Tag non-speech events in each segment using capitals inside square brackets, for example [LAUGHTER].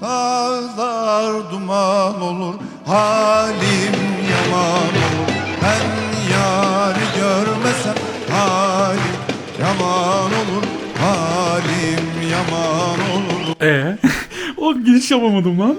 Dağlar duman olur Halim yaman olur. Ben yarı görmesem Halim yaman olur Halim yaman olur. Ee, [LAUGHS] oğlum giriş yapamadım lan.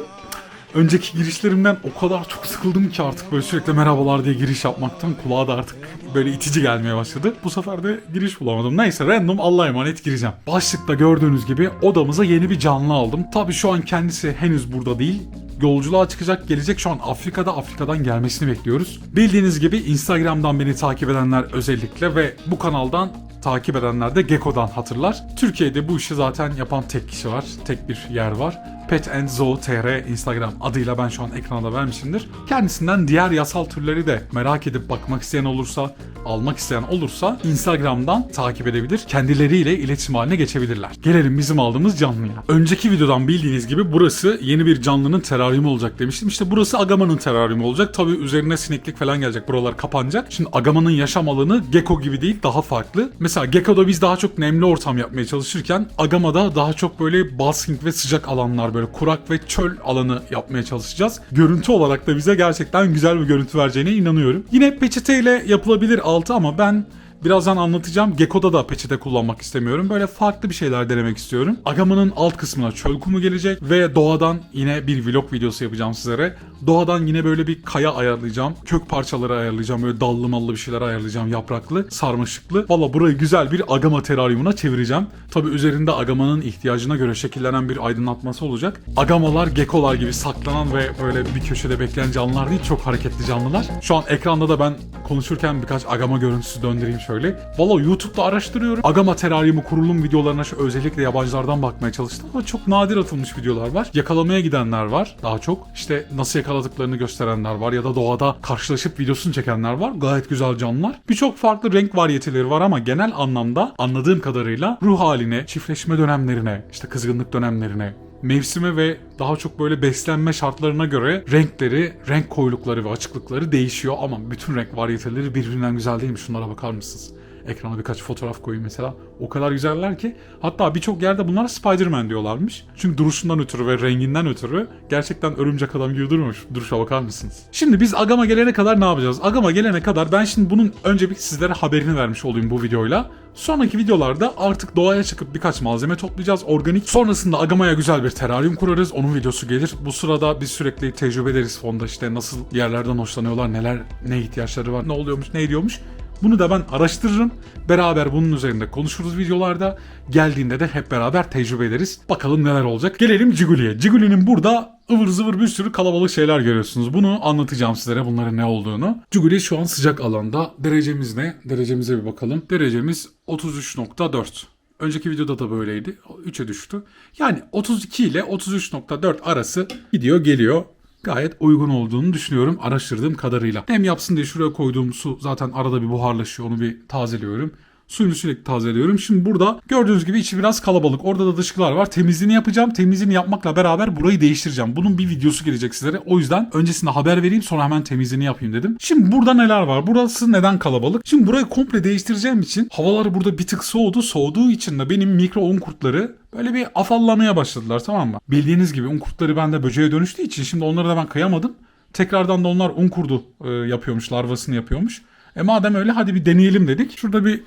Önceki girişlerimden o kadar çok sıkıldım ki artık böyle sürekli merhabalar diye giriş yapmaktan kulağa da artık böyle itici gelmeye başladı. Bu sefer de giriş bulamadım. Neyse random Allah'a emanet gireceğim. Başlıkta gördüğünüz gibi odamıza yeni bir canlı aldım. Tabi şu an kendisi henüz burada değil. Yolculuğa çıkacak gelecek şu an Afrika'da Afrika'dan gelmesini bekliyoruz. Bildiğiniz gibi Instagram'dan beni takip edenler özellikle ve bu kanaldan takip edenler de Gekko'dan hatırlar. Türkiye'de bu işi zaten yapan tek kişi var. Tek bir yer var. Pet and Zoo TR Instagram adıyla ben şu an ekranda vermişimdir. Kendisinden diğer yasal türleri de merak edip bakmak isteyen olursa, almak isteyen olursa Instagram'dan takip edebilir. Kendileriyle iletişim haline geçebilirler. Gelelim bizim aldığımız canlıya. Önceki videodan bildiğiniz gibi burası yeni bir canlının teraryumu olacak demiştim. İşte burası Agama'nın teraryumu olacak. Tabii üzerine sineklik falan gelecek. Buralar kapanacak. Şimdi Agama'nın yaşam alanı Gecko gibi değil daha farklı. Mesela Gecko'da biz daha çok nemli ortam yapmaya çalışırken Agama'da daha çok böyle basking ve sıcak alanlar böyle kurak ve çöl alanı yapmaya çalışacağız. Görüntü olarak da bize gerçekten güzel bir görüntü vereceğine inanıyorum. Yine peçeteyle yapılabilir altı ama ben Birazdan anlatacağım. Gekko'da da peçete kullanmak istemiyorum. Böyle farklı bir şeyler denemek istiyorum. Agama'nın alt kısmına çöl kumu gelecek ve doğadan yine bir vlog videosu yapacağım sizlere. Doğadan yine böyle bir kaya ayarlayacağım. Kök parçaları ayarlayacağım. Böyle dallı mallı bir şeyler ayarlayacağım. Yapraklı, sarmaşıklı. Valla burayı güzel bir Agama teraryumuna çevireceğim. Tabi üzerinde Agama'nın ihtiyacına göre şekillenen bir aydınlatması olacak. Agamalar, Gekko'lar gibi saklanan ve böyle bir köşede bekleyen canlılar değil. Çok hareketli canlılar. Şu an ekranda da ben konuşurken birkaç Agama görüntüsü döndüreyim şöyle. Valla YouTube'da araştırıyorum. Agama teraryumu kurulum videolarına şu özellikle yabancılardan bakmaya çalıştım ama çok nadir atılmış videolar var. Yakalamaya gidenler var daha çok. İşte nasıl yakaladıklarını gösterenler var ya da doğada karşılaşıp videosunu çekenler var. Gayet güzel canlılar. Birçok farklı renk varyeteleri var ama genel anlamda anladığım kadarıyla ruh haline, çiftleşme dönemlerine, işte kızgınlık dönemlerine, mevsime ve daha çok böyle beslenme şartlarına göre renkleri, renk koyulukları ve açıklıkları değişiyor ama bütün renk varyeteleri birbirinden güzel değil mi? Şunlara bakar mısınız? Ekrana birkaç fotoğraf koyayım mesela. O kadar güzeller ki hatta birçok yerde bunlara Spider-Man diyorlarmış. Çünkü duruşundan ötürü ve renginden ötürü gerçekten örümcek adam gibi durmuş. Duruşa bakar mısınız? Şimdi biz Agama gelene kadar ne yapacağız? Agama gelene kadar ben şimdi bunun önce bir sizlere haberini vermiş olayım bu videoyla. Sonraki videolarda artık doğaya çıkıp birkaç malzeme toplayacağız organik. Sonrasında Agama'ya güzel bir teraryum kurarız. Onun videosu gelir. Bu sırada biz sürekli tecrübe ederiz fonda işte nasıl yerlerden hoşlanıyorlar, neler, ne ihtiyaçları var, ne oluyormuş, ne ediyormuş. Bunu da ben araştırırım. Beraber bunun üzerinde konuşuruz videolarda. Geldiğinde de hep beraber tecrübe ederiz. Bakalım neler olacak. Gelelim Ciguli'ye. Ciguli'nin burada ıvır zıvır bir sürü kalabalık şeyler görüyorsunuz. Bunu anlatacağım sizlere bunların ne olduğunu. Ciguli şu an sıcak alanda. Derecemiz ne? Derecemize bir bakalım. Derecemiz 33.4. Önceki videoda da böyleydi. 3'e düştü. Yani 32 ile 33.4 arası gidiyor geliyor gayet uygun olduğunu düşünüyorum araştırdığım kadarıyla. Nem yapsın diye şuraya koyduğum su zaten arada bir buharlaşıyor onu bir tazeliyorum. Suyunu sürekli tazeliyorum. Şimdi burada gördüğünüz gibi içi biraz kalabalık. Orada da dışkılar var. Temizliğini yapacağım. Temizliğini yapmakla beraber burayı değiştireceğim. Bunun bir videosu gelecek sizlere. O yüzden öncesinde haber vereyim sonra hemen temizliğini yapayım dedim. Şimdi burada neler var? Burası neden kalabalık? Şimdi burayı komple değiştireceğim için havalar burada bir tık soğudu. Soğuduğu için de benim mikro un kurtları böyle bir afallamaya başladılar tamam mı? Bildiğiniz gibi un kurtları bende böceğe dönüştüğü için şimdi onları da ben kıyamadım. Tekrardan da onlar un kurdu e, yapıyormuş, larvasını yapıyormuş. E madem öyle hadi bir deneyelim dedik. Şurada bir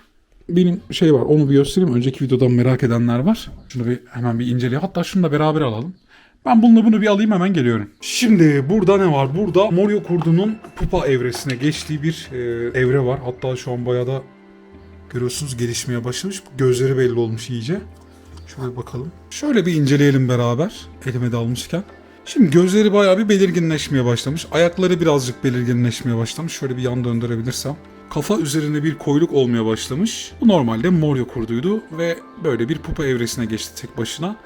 benim şey var onu bir göstereyim. Önceki videodan merak edenler var. Şunu bir hemen bir inceleyelim. Hatta şunu da beraber alalım. Ben bununla bunu bir alayım hemen geliyorum. Şimdi burada ne var? Burada Morio kurdunun pupa evresine geçtiği bir e, evre var. Hatta şu an bayağı da görüyorsunuz gelişmeye başlamış. Gözleri belli olmuş iyice. Şöyle bakalım. Şöyle bir inceleyelim beraber. Elime de almışken. Şimdi gözleri bayağı bir belirginleşmeye başlamış. Ayakları birazcık belirginleşmeye başlamış. Şöyle bir yan döndürebilirsem. Kafa üzerinde bir koyluk olmaya başlamış. Bu normalde Morio kurduydu ve böyle bir pupa evresine geçti tek başına.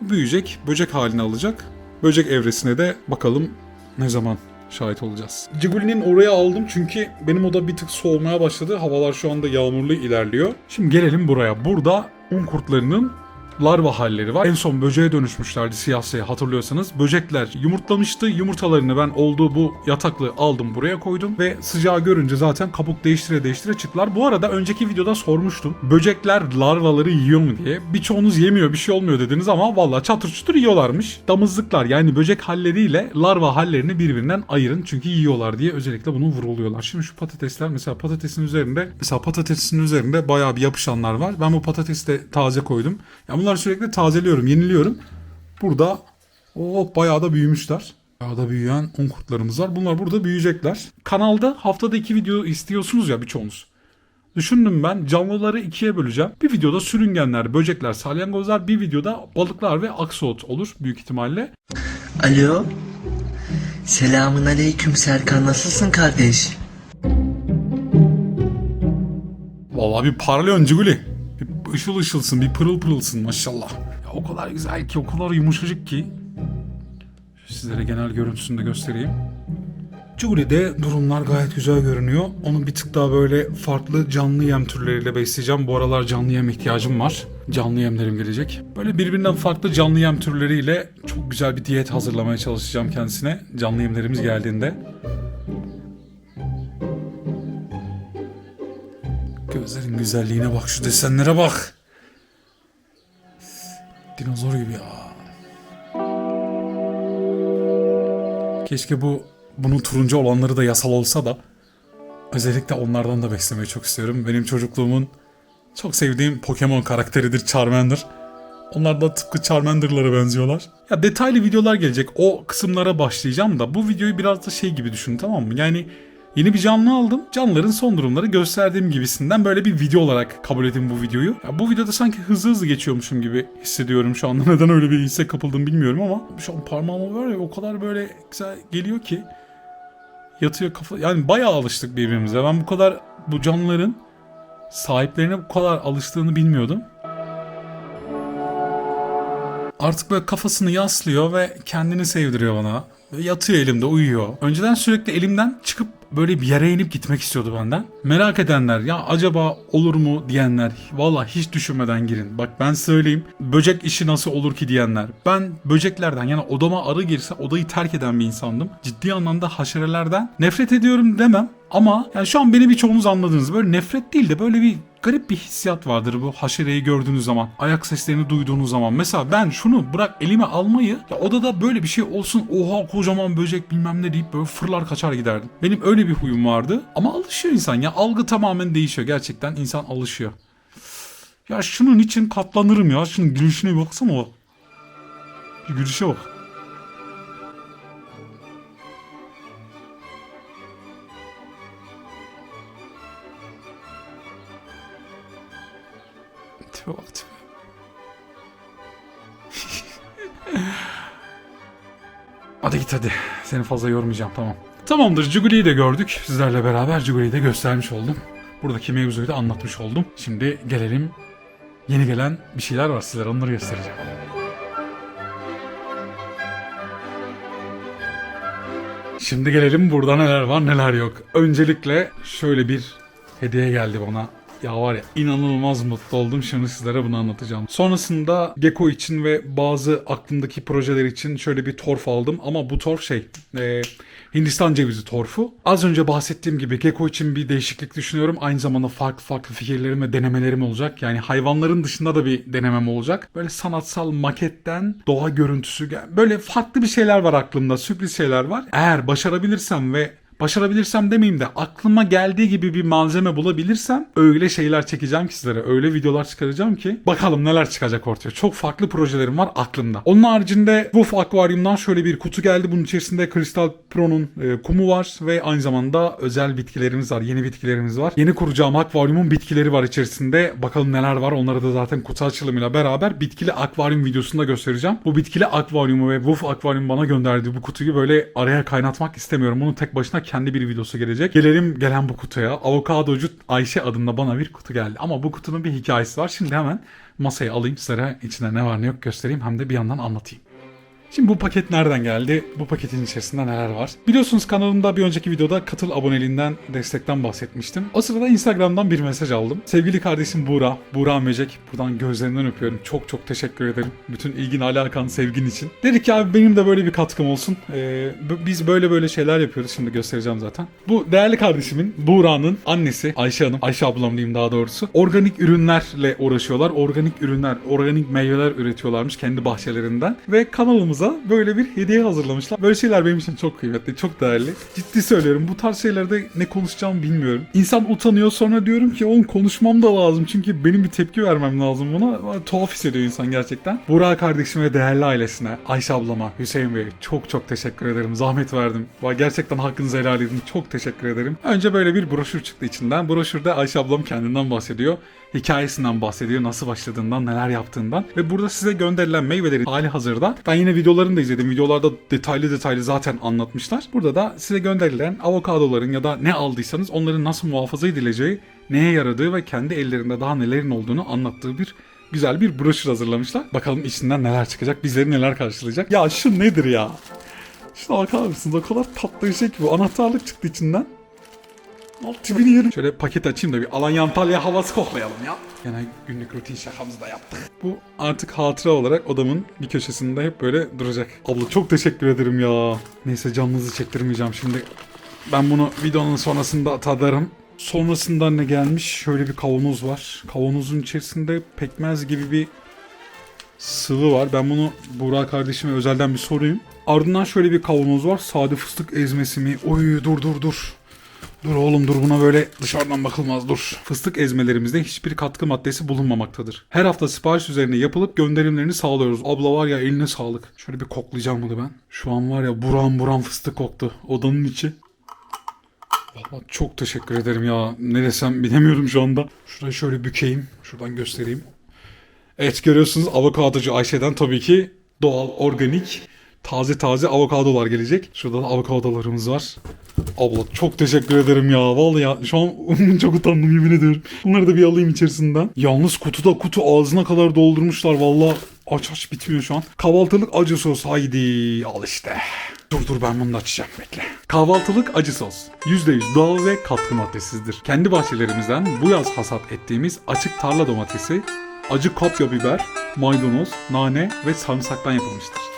Büyüyecek, böcek halini alacak. Böcek evresine de bakalım ne zaman şahit olacağız. Ciguli'nin oraya aldım çünkü benim oda bir tık soğumaya başladı. Havalar şu anda yağmurlu ilerliyor. Şimdi gelelim buraya. Burada un kurtlarının larva halleri var. En son böceğe dönüşmüşlerdi siyasaya hatırlıyorsanız. Böcekler yumurtlamıştı. Yumurtalarını ben olduğu bu yataklı aldım buraya koydum ve sıcağı görünce zaten kabuk değiştire değiştire çıktılar. Bu arada önceki videoda sormuştum. Böcekler larvaları yiyor mu diye. Birçoğunuz yemiyor bir şey olmuyor dediniz ama vallahi çatır çutur yiyorlarmış. Damızlıklar yani böcek halleriyle larva hallerini birbirinden ayırın çünkü yiyorlar diye özellikle bunu vuruluyorlar. Şimdi şu patatesler mesela patatesin üzerinde mesela patatesin üzerinde bayağı bir yapışanlar var. Ben bu patatesi de taze koydum. Ya bunları sürekli tazeliyorum, yeniliyorum. Burada o bayağı da büyümüşler. Bayağı da büyüyen un kurtlarımız var. Bunlar burada büyüyecekler. Kanalda haftada iki video istiyorsunuz ya birçoğunuz. Düşündüm ben canlıları ikiye böleceğim. Bir videoda sürüngenler, böcekler, salyangozlar, bir videoda balıklar ve aksot olur büyük ihtimalle. Alo. Selamun aleyküm Serkan nasılsın kardeş? Vallahi bir parlıyorsun Ciguli. Işıl ışılsın, bir pırıl pırılsın maşallah. Ya o kadar güzel ki, o kadar yumuşacık ki. Sizlere genel görüntüsünü de göstereyim. Ciguli'de durumlar gayet güzel görünüyor. Onu bir tık daha böyle farklı canlı yem türleriyle besleyeceğim. Bu aralar canlı yem ihtiyacım var. Canlı yemlerim gelecek. Böyle birbirinden farklı canlı yem türleriyle çok güzel bir diyet hazırlamaya çalışacağım kendisine. Canlı yemlerimiz geldiğinde. Gözlerin güzelliğine bak, şu desenlere bak. Dinozor gibi ya. Keşke bu bunun turuncu olanları da yasal olsa da özellikle onlardan da beslemeyi çok istiyorum. Benim çocukluğumun çok sevdiğim Pokemon karakteridir Charmander. Onlar da tıpkı Charmander'lara benziyorlar. Ya detaylı videolar gelecek. O kısımlara başlayacağım da bu videoyu biraz da şey gibi düşün tamam mı? Yani Yeni bir canlı aldım. Canlıların son durumları gösterdiğim gibisinden böyle bir video olarak kabul edin bu videoyu. Ya bu videoda sanki hızlı hızlı geçiyormuşum gibi hissediyorum şu anda. [LAUGHS] Neden öyle bir hisse kapıldım bilmiyorum ama şu an parmağıma var ya o kadar böyle güzel geliyor ki. Yatıyor kafa. Yani bayağı alıştık birbirimize. Ben bu kadar bu canlıların sahiplerine bu kadar alıştığını bilmiyordum. Artık böyle kafasını yaslıyor ve kendini sevdiriyor bana. Yatıyor elimde uyuyor. Önceden sürekli elimden çıkıp böyle bir yere inip gitmek istiyordu benden. Merak edenler ya acaba olur mu diyenler valla hiç düşünmeden girin. Bak ben söyleyeyim böcek işi nasıl olur ki diyenler. Ben böceklerden yani odama arı girse odayı terk eden bir insandım. Ciddi anlamda haşerelerden nefret ediyorum demem. Ama yani şu an beni birçoğunuz anladınız. Böyle nefret değil de böyle bir garip bir hissiyat vardır bu haşereyi gördüğünüz zaman. Ayak seslerini duyduğunuz zaman. Mesela ben şunu bırak elime almayı ya odada böyle bir şey olsun oha kocaman böcek bilmem ne deyip böyle fırlar kaçar giderdim. Benim öyle bir huyum vardı. Ama alışıyor insan ya. Algı tamamen değişiyor. Gerçekten insan alışıyor. Ya şunun için katlanırım ya. Şunun gülüşüne baksana bak. Gülüşe bak. Tipe bak [LAUGHS] hadi git hadi. Seni fazla yormayacağım tamam. Tamamdır Juguli'yi de gördük. Sizlerle beraber Juguli'yi de göstermiş oldum. Buradaki mevzuyu da anlatmış oldum. Şimdi gelelim yeni gelen bir şeyler var sizlere onları göstereceğim. Şimdi gelelim burada neler var neler yok. Öncelikle şöyle bir hediye geldi bana. Ya var ya inanılmaz mutlu oldum. Şimdi sizlere bunu anlatacağım. Sonrasında Gecko için ve bazı aklımdaki projeler için şöyle bir torf aldım. Ama bu torf şey e, Hindistan cevizi torfu. Az önce bahsettiğim gibi Gecko için bir değişiklik düşünüyorum. Aynı zamanda farklı farklı fikirlerim ve denemelerim olacak. Yani hayvanların dışında da bir denemem olacak. Böyle sanatsal maketten doğa görüntüsü böyle farklı bir şeyler var aklımda. Sürpriz şeyler var. Eğer başarabilirsem ve başarabilirsem demeyeyim de aklıma geldiği gibi bir malzeme bulabilirsem öyle şeyler çekeceğim ki sizlere. Öyle videolar çıkaracağım ki bakalım neler çıkacak ortaya. Çok farklı projelerim var aklımda. Onun haricinde Wolf Aquarium'dan şöyle bir kutu geldi. Bunun içerisinde Crystal Pro'nun e, kumu var ve aynı zamanda özel bitkilerimiz var. Yeni bitkilerimiz var. Yeni kuracağım akvaryumun bitkileri var içerisinde. Bakalım neler var. Onları da zaten kutu açılımıyla beraber bitkili akvaryum videosunda göstereceğim. Bu bitkili akvaryumu ve Wolf Aquarium bana gönderdiği bu kutuyu böyle araya kaynatmak istemiyorum. Bunu tek başına kendi bir videosu gelecek. Gelelim gelen bu kutuya. Avokadocu Ayşe adında bana bir kutu geldi. Ama bu kutunun bir hikayesi var. Şimdi hemen masaya alayım sizlere içinde ne var ne yok göstereyim hem de bir yandan anlatayım. Şimdi bu paket nereden geldi? Bu paketin içerisinde neler var? Biliyorsunuz kanalımda bir önceki videoda katıl aboneliğinden, destekten bahsetmiştim. O sırada Instagram'dan bir mesaj aldım. Sevgili kardeşim Buğra, Buğra Mecek. Buradan gözlerinden öpüyorum. Çok çok teşekkür ederim. Bütün ilgin, alakan, sevgin için. Dedi ki abi benim de böyle bir katkım olsun. Ee, biz böyle böyle şeyler yapıyoruz. Şimdi göstereceğim zaten. Bu değerli kardeşimin, Buğra'nın annesi Ayşe Hanım, Ayşe ablam diyeyim daha doğrusu. Organik ürünlerle uğraşıyorlar. Organik ürünler, organik meyveler üretiyorlarmış kendi bahçelerinden. Ve kanalımıza böyle bir hediye hazırlamışlar. Böyle şeyler benim için çok kıymetli, çok değerli. Ciddi söylüyorum bu tarz şeylerde ne konuşacağımı bilmiyorum. İnsan utanıyor sonra diyorum ki oğlum konuşmam da lazım. Çünkü benim bir tepki vermem lazım buna. Tuhaf hissediyor insan gerçekten. Burak kardeşime ve değerli ailesine, Ayşe ablama, Hüseyin Bey çok çok teşekkür ederim. Zahmet verdim. Gerçekten hakkınızı helal edin. Çok teşekkür ederim. Önce böyle bir broşür çıktı içinden. Broşürde Ayşe ablam kendinden bahsediyor. Hikayesinden bahsediyor. Nasıl başladığından, neler yaptığından. Ve burada size gönderilen meyveleri hali hazırda. Ben yine videolarını da izledim. Videolarda detaylı detaylı zaten anlatmışlar. Burada da size gönderilen avokadoların ya da ne aldıysanız onların nasıl muhafaza edileceği, neye yaradığı ve kendi ellerinde daha nelerin olduğunu anlattığı bir güzel bir broşür hazırlamışlar. Bakalım içinden neler çıkacak, bizleri neler karşılayacak. Ya şu nedir ya? Şuna bakar mısınız? O kadar tatlı bir şey ki bu. Anahtarlık çıktı içinden. Alt tipini yerim. Şöyle paket açayım da bir Alanya Antalya havası koklayalım ya. Yine günlük rutin şakamızı da yaptık. Bu artık hatıra olarak odamın bir köşesinde hep böyle duracak. Abla çok teşekkür ederim ya. Neyse canınızı çektirmeyeceğim şimdi. Ben bunu videonun sonrasında tadarım. Sonrasında ne gelmiş? Şöyle bir kavanoz var. Kavanozun içerisinde pekmez gibi bir sıvı var. Ben bunu Burak kardeşime özelden bir sorayım. Ardından şöyle bir kavanoz var. Sade fıstık ezmesi mi? Oy dur dur dur. Dur oğlum dur buna böyle dışarıdan bakılmaz dur. Fıstık ezmelerimizde hiçbir katkı maddesi bulunmamaktadır. Her hafta sipariş üzerine yapılıp gönderimlerini sağlıyoruz. Abla var ya eline sağlık. Şöyle bir koklayacağım bunu ben. Şu an var ya buram buram fıstık koktu. Odanın içi. Vallahi çok teşekkür ederim ya. Ne desem bilemiyorum şu anda. Şurayı şöyle bükeyim. Şuradan göstereyim. Evet görüyorsunuz avokadocu Ayşe'den tabii ki doğal, organik, taze taze avokadolar gelecek. Şurada da avokadolarımız var. Abla çok teşekkür ederim ya. Vallahi ya şu an [LAUGHS] çok utandım yemin ediyorum. Bunları da bir alayım içerisinden. Yalnız kutuda kutu ağzına kadar doldurmuşlar. Vallahi aç aç bitmiyor şu an. Kahvaltılık acı sos haydi al işte. Dur dur ben bunu da açacağım bekle. Kahvaltılık acı sos. %100 doğal ve katkı maddesizdir. Kendi bahçelerimizden bu yaz hasat ettiğimiz açık tarla domatesi, acı kapya biber, maydanoz, nane ve sarımsaktan yapılmıştır.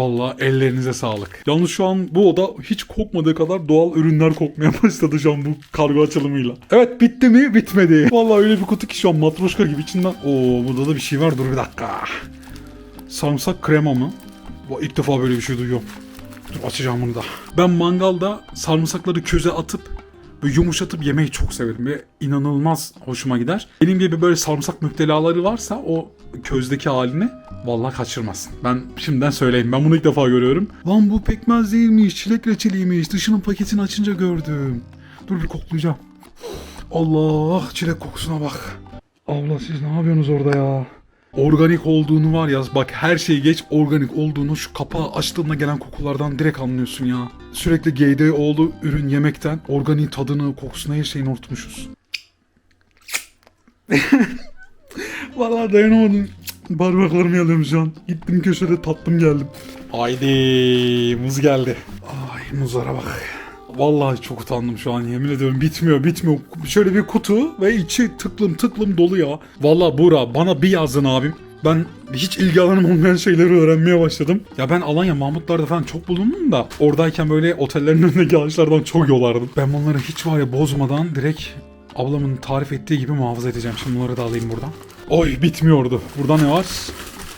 Valla ellerinize sağlık. Yalnız şu an bu oda hiç kokmadığı kadar doğal ürünler kokmaya [LAUGHS] başladı şu an bu kargo açılımıyla. Evet bitti mi? Bitmedi. Valla öyle bir kutu ki şu an matroşka gibi içinden. Oo burada da bir şey var dur bir dakika. Sarımsak krema mı? İlk defa böyle bir şey duyuyorum. Dur açacağım bunu da. Ben mangalda sarımsakları köze atıp böyle yumuşatıp yemeyi çok severim ve inanılmaz hoşuma gider. Benim gibi böyle sarımsak müptelaları varsa o közdeki halini vallahi kaçırmazsın. Ben şimdiden söyleyeyim. Ben bunu ilk defa görüyorum. Lan bu pekmez değilmiş, çilek reçeliymiş. Dışının paketini açınca gördüm. Dur bir koklayacağım. Allah çilek kokusuna bak. Abla siz ne yapıyorsunuz orada ya? Organik olduğunu var ya bak her şeyi geç organik olduğunu şu kapağı açtığında gelen kokulardan direkt anlıyorsun ya. Sürekli GDO'lu ürün yemekten organik tadını, kokusunu her şeyini unutmuşuz. [LAUGHS] Vallahi dayanamadım. Parmaklarımı yalıyorum şu an. Gittim köşede tattım geldim. Haydi muz geldi. Ay muzlara bak. Vallahi çok utandım şu an yemin ediyorum bitmiyor bitmiyor. Şöyle bir kutu ve içi tıklım tıklım dolu ya. Vallahi Buğra bana bir yazdın abim. Ben hiç ilgi alanım olmayan şeyleri öğrenmeye başladım. Ya ben Alanya Mahmutlar'da falan çok bulundum da oradayken böyle otellerin [LAUGHS] önündeki ağaçlardan çok yolardım. Ben bunları hiç var ya bozmadan direkt ablamın tarif ettiği gibi muhafaza edeceğim. Şimdi bunları da alayım buradan. Oy bitmiyordu. Burada ne var?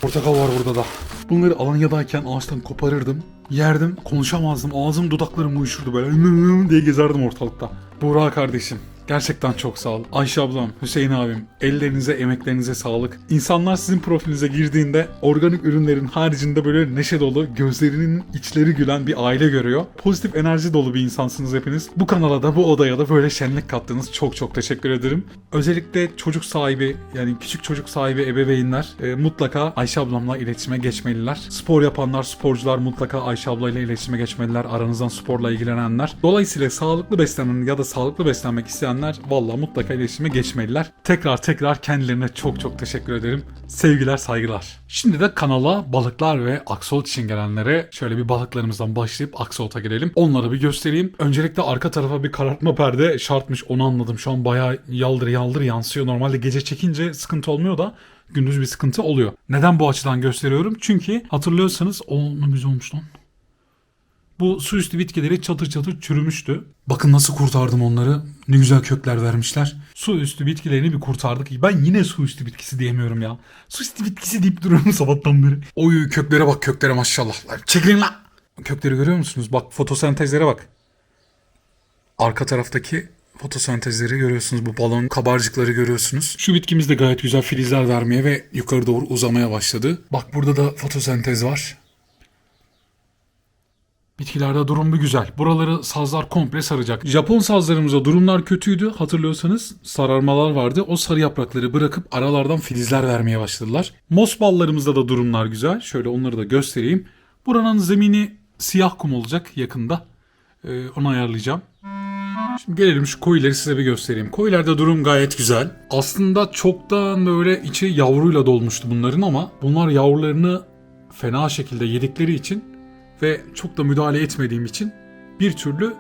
Portakal var burada da. Bunları Alanya'dayken ağaçtan koparırdım. Yerdim, konuşamazdım. Ağzım dudaklarım uyuşurdu böyle diye gezerdim ortalıkta. Buğra kardeşim. Gerçekten çok sağ ol. Ayşe ablam, Hüseyin abim, ellerinize, emeklerinize sağlık. İnsanlar sizin profilinize girdiğinde organik ürünlerin haricinde böyle neşe dolu, gözlerinin içleri gülen bir aile görüyor. Pozitif enerji dolu bir insansınız hepiniz. Bu kanala da bu odaya da böyle şenlik kattınız. Çok çok teşekkür ederim. Özellikle çocuk sahibi yani küçük çocuk sahibi ebeveynler e, mutlaka Ayşe ablamla iletişime geçmeliler. Spor yapanlar, sporcular mutlaka Ayşe ablayla iletişime geçmeliler. Aranızdan sporla ilgilenenler. Dolayısıyla sağlıklı beslenen ya da sağlıklı beslenmek isteyenler isteyenler valla mutlaka iletişime geçmeliler. Tekrar tekrar kendilerine çok çok teşekkür ederim. Sevgiler saygılar. Şimdi de kanala balıklar ve aksolot için gelenlere şöyle bir balıklarımızdan başlayıp aksolota girelim. Onları bir göstereyim. Öncelikle arka tarafa bir karartma perde şartmış onu anladım. Şu an bayağı yaldır yaldır yansıyor. Normalde gece çekince sıkıntı olmuyor da gündüz bir sıkıntı oluyor. Neden bu açıdan gösteriyorum? Çünkü hatırlıyorsanız o ne güzel olmuş lan. Bu su üstü bitkileri çatır çatır çürümüştü. Bakın nasıl kurtardım onları. Ne güzel kökler vermişler. Su üstü bitkilerini bir kurtardık. Ben yine su üstü bitkisi diyemiyorum ya. Su üstü bitkisi deyip duruyorum [LAUGHS] sabahtan beri. Oy köklere bak köklere maşallah. Çekilin lan. Kökleri görüyor musunuz? Bak fotosentezlere bak. Arka taraftaki fotosentezleri görüyorsunuz. Bu balon kabarcıkları görüyorsunuz. Şu bitkimiz de gayet güzel filizler vermeye ve yukarı doğru uzamaya başladı. Bak burada da fotosentez var. Bitkilerde durum bir güzel. Buraları sazlar komple saracak. Japon sazlarımızda durumlar kötüydü. Hatırlıyorsanız sararmalar vardı. O sarı yaprakları bırakıp aralardan filizler vermeye başladılar. Mos ballarımızda da durumlar güzel. Şöyle onları da göstereyim. Buranın zemini siyah kum olacak yakında. Ee, onu ayarlayacağım. Şimdi gelelim şu koyuları size bir göstereyim. Koyularda durum gayet güzel. Aslında çoktan böyle içi yavruyla dolmuştu bunların ama bunlar yavrularını fena şekilde yedikleri için ve çok da müdahale etmediğim için bir türlü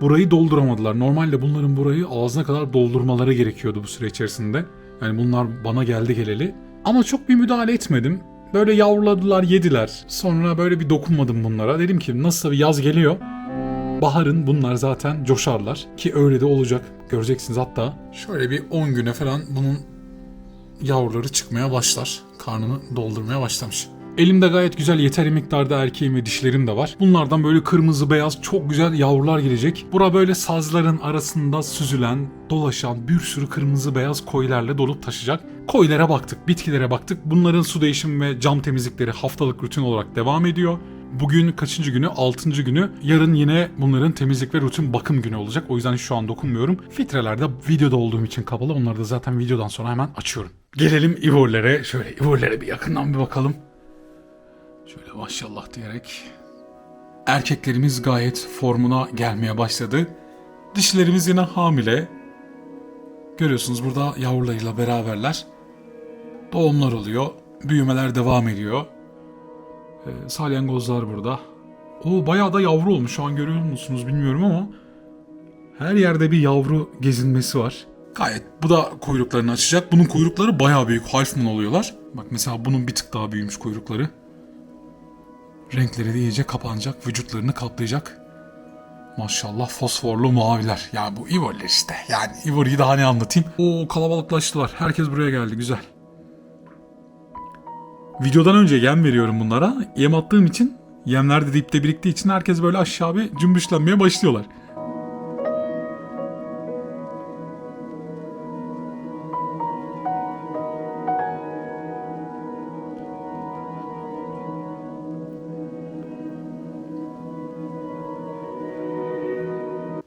burayı dolduramadılar. Normalde bunların burayı ağzına kadar doldurmaları gerekiyordu bu süre içerisinde. Yani bunlar bana geldi geleli. Ama çok bir müdahale etmedim. Böyle yavruladılar, yediler. Sonra böyle bir dokunmadım bunlara. Dedim ki nasıl bir yaz geliyor. Baharın bunlar zaten coşarlar. Ki öyle de olacak. Göreceksiniz hatta. Şöyle bir 10 güne falan bunun yavruları çıkmaya başlar. Karnını doldurmaya başlamış. Elimde gayet güzel yeteri miktarda erkeğim ve dişlerim de var. Bunlardan böyle kırmızı beyaz çok güzel yavrular gelecek. Bura böyle sazların arasında süzülen, dolaşan bir sürü kırmızı beyaz koylarla dolup taşıyacak. Koylara baktık, bitkilere baktık. Bunların su değişimi ve cam temizlikleri haftalık rutin olarak devam ediyor. Bugün kaçıncı günü? Altıncı günü. Yarın yine bunların temizlik ve rutin bakım günü olacak. O yüzden şu an dokunmuyorum. Filtrelerde videoda olduğum için kapalı. Onları da zaten videodan sonra hemen açıyorum. Gelelim ivorlere. Şöyle ivorlere bir yakından bir bakalım. Şöyle maşallah diyerek. Erkeklerimiz gayet formuna gelmeye başladı. Dişilerimiz yine hamile. Görüyorsunuz burada yavrularıyla beraberler. Doğumlar oluyor. Büyümeler devam ediyor. Ee, salyangozlar burada. O bayağı da yavru olmuş. Şu an görüyor musunuz bilmiyorum ama her yerde bir yavru gezinmesi var. Gayet bu da kuyruklarını açacak. Bunun kuyrukları bayağı büyük. Halfman oluyorlar. Bak mesela bunun bir tık daha büyümüş kuyrukları. Renkleri de iyice kapanacak. Vücutlarını kaplayacak. Maşallah fosforlu maviler. Ya bu Ivor'ler işte. Yani Ivor'u daha ne anlatayım. Oo kalabalıklaştılar. Herkes buraya geldi. Güzel. Videodan önce yem veriyorum bunlara. Yem attığım için yemler de dipte biriktiği için herkes böyle aşağı bir cümbüşlenmeye başlıyorlar.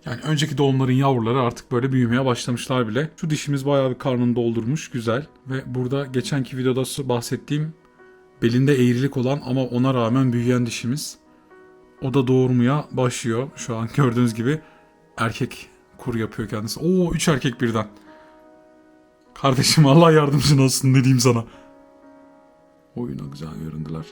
Yani önceki doğumların yavruları artık böyle büyümeye başlamışlar bile. Şu dişimiz bayağı bir karnını doldurmuş. Güzel. Ve burada geçenki videoda bahsettiğim belinde eğrilik olan ama ona rağmen büyüyen dişimiz. O da doğurmaya başlıyor. Şu an gördüğünüz gibi erkek kur yapıyor kendisi. Oo 3 erkek birden. Kardeşim Allah yardımcın olsun ne diyeyim sana. Oyuna güzel göründüler.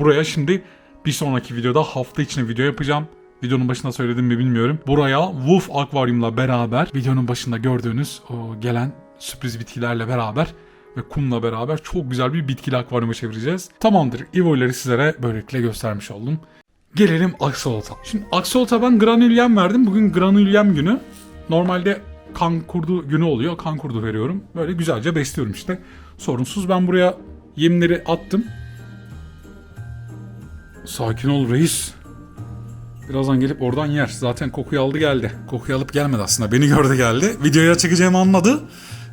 Buraya şimdi bir sonraki videoda hafta içine video yapacağım. Videonun başında söyledim mi bilmiyorum. Buraya Wolf Akvaryum'la beraber videonun başında gördüğünüz o gelen sürpriz bitkilerle beraber ve kumla beraber çok güzel bir bitkili akvaryuma çevireceğiz. Tamamdır. Evo'ları sizlere böylelikle göstermiş oldum. Gelelim aksolota. Şimdi aksolota ben granül yem verdim. Bugün granül yem günü. Normalde kan kurdu günü oluyor. Kan kurdu veriyorum. Böyle güzelce besliyorum işte. Sorunsuz ben buraya yemleri attım. Sakin ol reis. Birazdan gelip oradan yer. Zaten kokuyu aldı geldi. Kokuyu alıp gelmedi aslında. Beni gördü geldi. Videoya çekeceğimi anladı.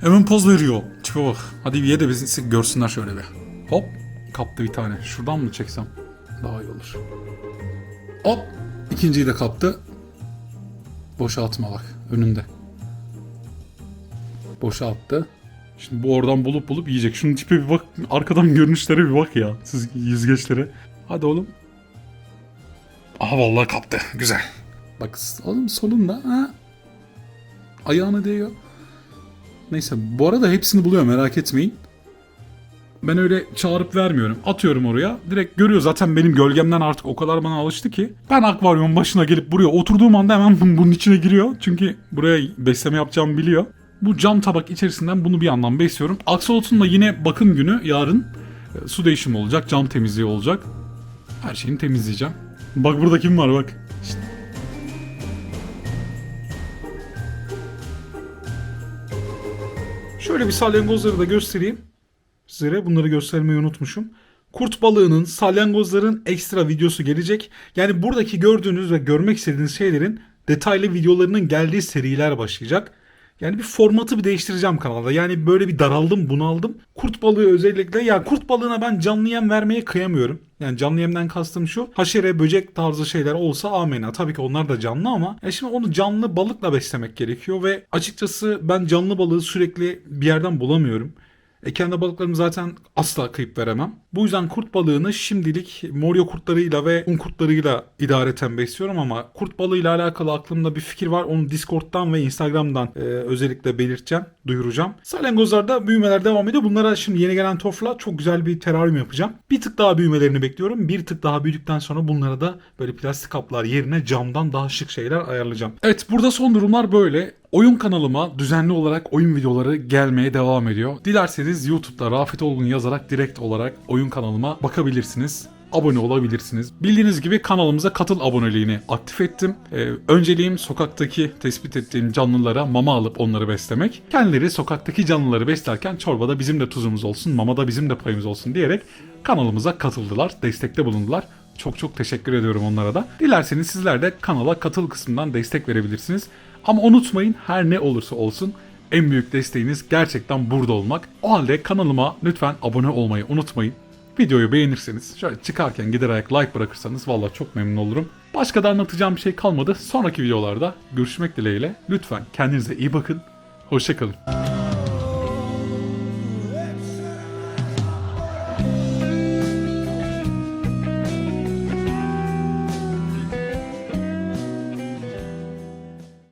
Hemen poz veriyor. Tipe bak. Hadi bir ye de bizi görsünler şöyle bir. Hop. Kaptı bir tane. Şuradan mı çeksem? Daha iyi olur. Hop. İkinciyi de kaptı. Boşaltma bak. Önünde. Boşalttı. Şimdi bu oradan bulup bulup yiyecek. Şunun tipe bir bak. Arkadan görünüşlere bir bak ya. Siz yüzgeçlere. Hadi oğlum. Aha vallahi kaptı. Güzel. Bak oğlum solunda. Ha. ayağına değiyor. Neyse bu arada hepsini buluyor merak etmeyin. Ben öyle çağırıp vermiyorum. Atıyorum oraya. Direkt görüyor zaten benim gölgemden artık o kadar bana alıştı ki. Ben akvaryumun başına gelip buraya oturduğum anda hemen bun- [LAUGHS] bunun içine giriyor. Çünkü buraya besleme yapacağımı biliyor. Bu cam tabak içerisinden bunu bir yandan besliyorum. Aksolot'un da yine bakım günü yarın. E, Su değişimi olacak, cam temizliği olacak. Her şeyini temizleyeceğim. Bak burada kim var bak. İşte. Şöyle bir salyangozları da göstereyim sizlere. Bunları göstermeyi unutmuşum. Kurt balığının, salyangozların ekstra videosu gelecek. Yani buradaki gördüğünüz ve görmek istediğiniz şeylerin detaylı videolarının geldiği seriler başlayacak. Yani bir formatı bir değiştireceğim kanalda. Yani böyle bir daraldım, bunaldım. Kurt balığı özellikle ya kurt balığına ben canlı yem vermeye kıyamıyorum. Yani canlı yemden kastım şu. Haşere, böcek tarzı şeyler olsa amenna. Tabii ki onlar da canlı ama ya şimdi onu canlı balıkla beslemek gerekiyor ve açıkçası ben canlı balığı sürekli bir yerden bulamıyorum. E kendi balıklarımı zaten asla kıyıp veremem. Bu yüzden kurt balığını şimdilik moryo kurtlarıyla ve un kurtlarıyla idareten besliyorum ama kurt balığıyla alakalı aklımda bir fikir var. Onu Discord'dan ve Instagram'dan e, özellikle belirteceğim, duyuracağım. Salyangozlarda büyümeler devam ediyor. Bunlara şimdi yeni gelen tofla çok güzel bir teraryum yapacağım. Bir tık daha büyümelerini bekliyorum. Bir tık daha büyüdükten sonra bunlara da böyle plastik kaplar yerine camdan daha şık şeyler ayarlayacağım. Evet burada son durumlar böyle. Oyun kanalıma düzenli olarak oyun videoları gelmeye devam ediyor. Dilerseniz YouTube'da Rafet Olgun yazarak direkt olarak oyun kanalıma bakabilirsiniz abone olabilirsiniz. Bildiğiniz gibi kanalımıza katıl aboneliğini aktif ettim. Ee, önceliğim sokaktaki tespit ettiğim canlılara mama alıp onları beslemek. Kendileri sokaktaki canlıları beslerken çorbada bizim de tuzumuz olsun, mamada bizim de payımız olsun diyerek kanalımıza katıldılar, destekte bulundular. Çok çok teşekkür ediyorum onlara da. Dilerseniz sizler de kanala katıl kısmından destek verebilirsiniz. Ama unutmayın her ne olursa olsun en büyük desteğiniz gerçekten burada olmak. O halde kanalıma lütfen abone olmayı unutmayın. Videoyu beğenirseniz şöyle çıkarken giderek like bırakırsanız valla çok memnun olurum. Başka da anlatacağım bir şey kalmadı. Sonraki videolarda görüşmek dileğiyle. Lütfen kendinize iyi bakın. Hoşçakalın.